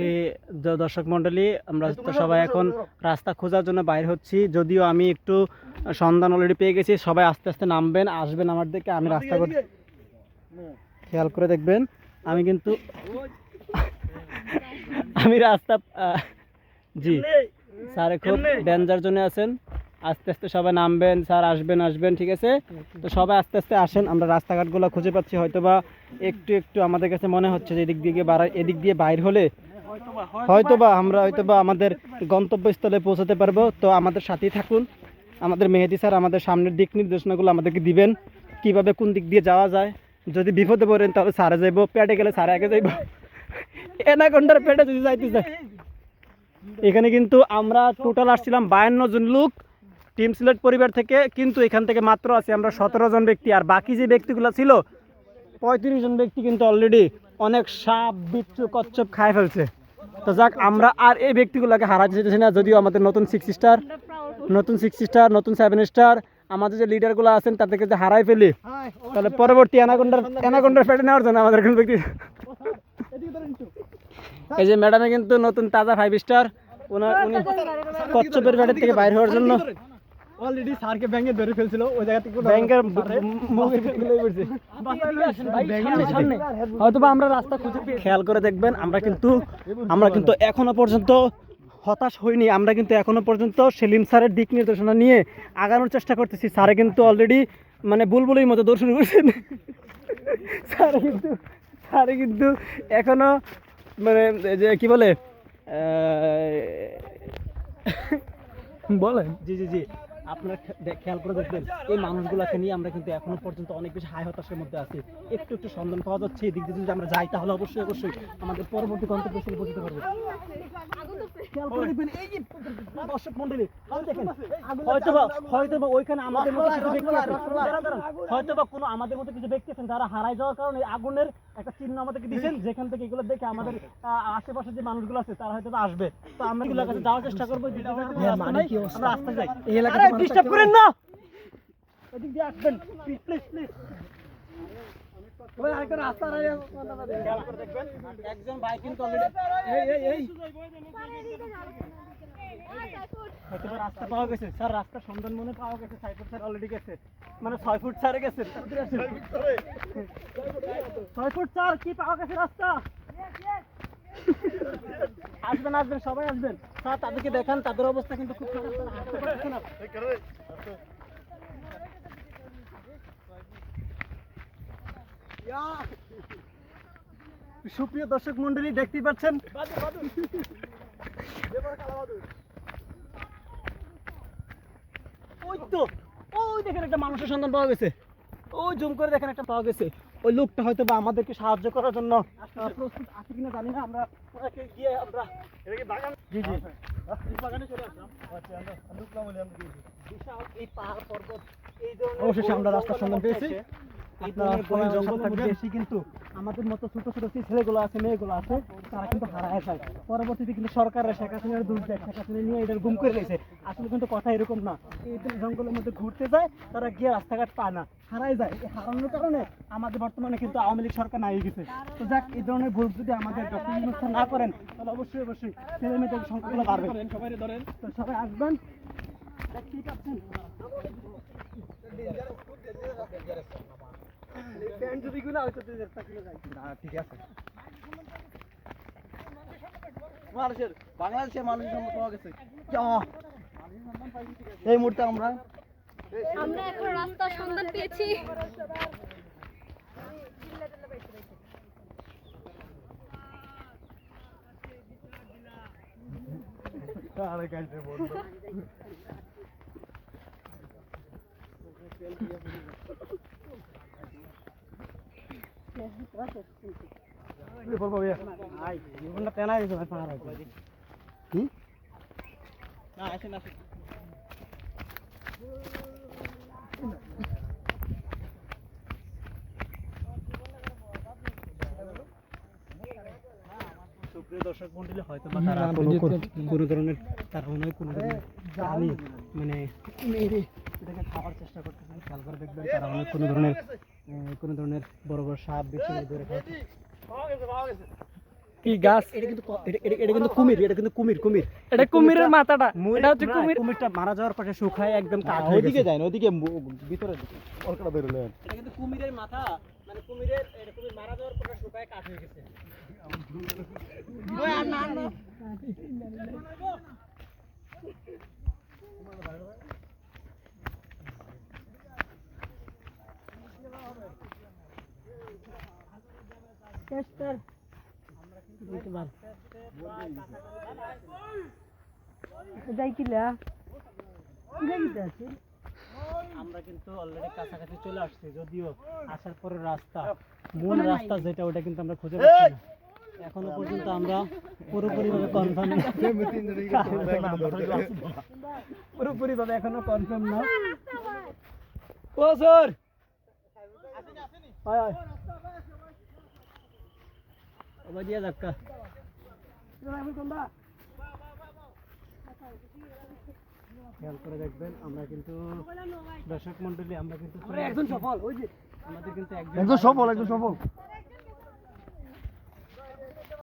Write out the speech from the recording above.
এই দর্শক মন্ডলী আমরা তো সবাই এখন রাস্তা খোঁজার জন্য বাইর হচ্ছি। যদিও আমি একটু সন্ধান অলরেডি পেয়ে গেছি সবাই আস্তে আস্তে নামবেন আসবেন আমার দিকে আমি রাস্তা করে খেয়াল করে দেখবেন আমি কিন্তু আমি রাস্তা জি। স্যার খুব ডেঞ্জার জন্য আছেন। আস্তে আস্তে সবাই নামবেন, স্যার আসবেন আসবেন, ঠিক আছে? তো সবাই আস্তে আস্তে আসেন, আমরা রাস্তাঘাটগুলো খুঁজে পাচ্ছি, হয়তোবা একটু একটু আমাদের কাছে মনে হচ্ছে যে এদিক দিয়ে বাড়া এদিক দিয়ে বাইর হলে হয়তোবা আমরা হয়তোবা আমাদের গন্তব্যস্থলে পৌঁছাতে পারব। তো আমাদের সাথেই থাকুন, আমাদের মেহেদি স্যার আমাদের সামনের দিক নির্দেশনাগুলো আমাদেরকে দিবেন, কীভাবে কোন দিক দিয়ে যাওয়া যায়। যদি বিপদে পড়েন তাহলে সারে যাইবো, পেটে গেলে সারে আগে যাইবো। এনাকন্ডার পেটে যদি যাইতে চাই এখানে কিন্তু আমরা টোটাল আসছিলাম বায়ান্ন জন লোক। টিম সিলেট পরিবার থেকে কিন্তু এখান থেকে মাত্র আছি আমরা সতেরো জন ব্যক্তি। আর বাকি যে ব্যক্তিগুলো ছিল, পঁয়ত্রিশ জন ব্যক্তি কিন্তু অলরেডি অনেক সাপ, বিচ্ছু, কচ্ছপ খায় ফেলছে। তো যাক, আমরা আর এই ব্যক্তিগুলোকে হারাতে চাইতেছি না। যদিও আমাদের নতুন সিক্স স্টার নতুন সিক্স স্টার নতুন সেভেন স্টার আমাদের যে লিডারগুলো আছেন, তাদেরকে যদি হারাই ফেলি, তাহলে পরবর্তী অ্যানাকন্ডার অ্যানাকন্ডার ফেটে নেওয়ার জন্য আমাদের কোনো ব্যক্তি এই যে ম্যাডামে কিন্তু নতুন তাজা ফাইভ স্টার ওনার উনি কচ্ছপের ব্যাটের থেকে বাইরে হওয়ার জন্য অলরেডি স্যারকে ব্যাংকে ধরে ফেলছিল ওই জায়গা থেকে ব্যাংকের হয়তো বা আমরা রাস্তা খুঁজে খেয়াল করে দেখবেন আমরা কিন্তু আমরা কিন্তু এখনও পর্যন্ত হতাশ হইনি। আমরা কিন্তু এখনও পর্যন্ত সেলিম স্যারের দিক নির্দেশনা নিয়ে আগানোর চেষ্টা করতেছি। স্যারে কিন্তু অলরেডি মানে বুলবুলির মতো দর্শন করছেন। স্যারে কিন্তু স্যারে কিন্তু এখনও মানে যে কি বলে? বলেন। জি জি জি। আপনারা খেয়াল করে দেখবেন এই মানুষগুলোকে নিয়ে আমরা কিন্তু এখনও পর্যন্ত অনেক বেশি হাই হতাশার মধ্যে আছি। একটু একটু সন্ধান পাওয়া যাচ্ছে এই দিক দিয়ে যদি আমরা যাই তাহলে অবশ্যই অবশ্যই আমাদের পরবর্তী গন্তব্যস্থলে পৌঁছতে পারব। খেয়াল করে দেখবেন এই যে দর্শক মন্ডলী ওই দেখেন হয়তোবা হয়তোবা ওইখানে আমাদের মতো কিছু ব্যক্তি আছে। দাঁড়ান, দাঁড়ান। কোনো আমাদের মতো কিছু ব্যক্তি আছেন যারা হারাই যাওয়ার কারণে আগুনের একটা চিহ্ন আমাদেরকে দিয়েছেন যেখান থেকে এগুলো দেখে আমাদের আশেপাশে যে মানুষগুলো আছে তারা হয়তো আসবে। তো আমরা এগুলোর কাছে যাওয়ার চেষ্টা করব রাস্তা নাই, আমরা রাস্তায় যাই। এই ডিস্টার্ব করেন না। এদিক দিয়ে আসবেন প্লিজ প্লিজ প্লিজ রাস্তা খেয়াল করে দেখবেন একজন ভাই কিন্তু অলরেডি এই এই এই। হয়তো বা রাস্তা পাওয়া গেছে। স্যার রাস্তার সন্ধান মনে পাওয়া গেছে। ছয় ফুট স্যার অলরেডি গেছে। মানে ছয় ফুট স্যারে গেছে। ছয় ফুট স্যার কি পাওয়া গেছে রাস্তা? আসবেন আসবেন সবাই আসবেন। স্যার তাদেরকে দেখান তাদের অবস্থা কিন্তু খুব খারাপ তারা সুপ্রিয় দর্শক মন্ডলী দেখতেই পাচ্ছেন? ওই তো ওই দেখেন একটা মানুষের সন্ধান পাওয়া গেছে। ওই জুম করে দেখেন একটা পাওয়া গেছে। ওই লোকটা হয়তো বা আমাদেরকে সাহায্য করার জন্য প্রস্তুত আছে কিনা জানি না আমরা ওনাকে গিয়ে আমরা জি জি। বাগানে চলে আসলাম। বিশাল এই পাহাড় পর্বত এই ধরনের অবশেষে আমরা রাস্তার সন্ধান পেয়েছি। কিন্তু আমাদের মতো ছোট ছোট যে ছেলেগুলো আছে মেয়েগুলো আছে তারা কিন্তু হারায় যায়। পরবর্তীতে কিন্তু সরকারের শেখ হাসিনার দুধ দেয়। শেখ হাসিনা নিয়ে এদের গুম করে রয়েছে আসলে কিন্তু কথা এরকম না। এই জঙ্গলের মধ্যে ঘুরতে যায় তারা গিয়ে রাস্তাঘাট পায় না। হারাই যায়। এই হারানোর কারণে আমাদের বর্তমানে কিন্তু আওয়ামী লীগ সরকার নাই গেছে। তো যাক এই ধরনের ভুল যদি আমাদের ডক্টর না করেন তাহলে অবশ্যই অবশ্যই ছেলে মেয়েদের সংখ্যাগুলো বাড়বে। তো সবাই আসবেন। দেখতেই পাচ্ছেন। প্যান্ট যদি গুলো হয়তো তুই ঠিক আছে। মানুষের বাংলাদেশের মানুষের পাওয়া গেছে এই মুহূর্তে আমরা আমরা এখন রাস্তার সন্ধান পেয়েছি। আরে কাছে বলব বলব ভাইয়া আই জীবনটা তেনাই গেছে ভাই পাহাড় হয়তো হুম না আসেন আসেন সুপ্রিয় দর্শক মন্ডলী হয়তো বা তারা কোনো ধরনের তারা মনে হয় কোনো ধরনের মানে এটাকে খাওয়ার চেষ্টা করতেছে খেয়াল করে দেখবেন তারা কোনো ধরনের কোনো ধরনের বড় বড় সাপ বেছে ধরে কি গাছ? এটা কিন্তু এটা- কিন্তু কুমির এটা কিন্তু কুমির কুমির। এটা কুমিরের মাথাটা। এটা হচ্ছে কুমির। কুমিরটা মারা যাওয়ার পরে শুকায় একদম কাঠ হয়ে ওইদিকে গেছে যাই না ওইদিকে ভিতরে ওরকটা বেরোলেন এটা কিন্তু কুমিরের মাথা মানে কুমিরের এটা কুমির মারা যাওয়ার পরে শুকায় কাঠ হয়ে গেছে আমরা কিন্তু অলরেডি কাছাকাছি চলে আসছি যদিও আসার পরে রাস্তা মূল রাস্তা যেটা ওটা কিন্তু আমরা খুঁজে পাচ্ছি না। এখনও পর্যন্ত আমরা পুরোপুরি ভাবে কনফার্ম পুরোপুরি ভাবে এখনও কনফার্ম না। ও স্যার হয় হয় দিয়া ধাক্কা খেয়াল করে দেখবেন আমরা কিন্তু দর্শক মন্ডলী আমরা কিন্তু একজন সফল ওই যে। আমাদের কিন্তু একজন একদম সফল একজন সফল।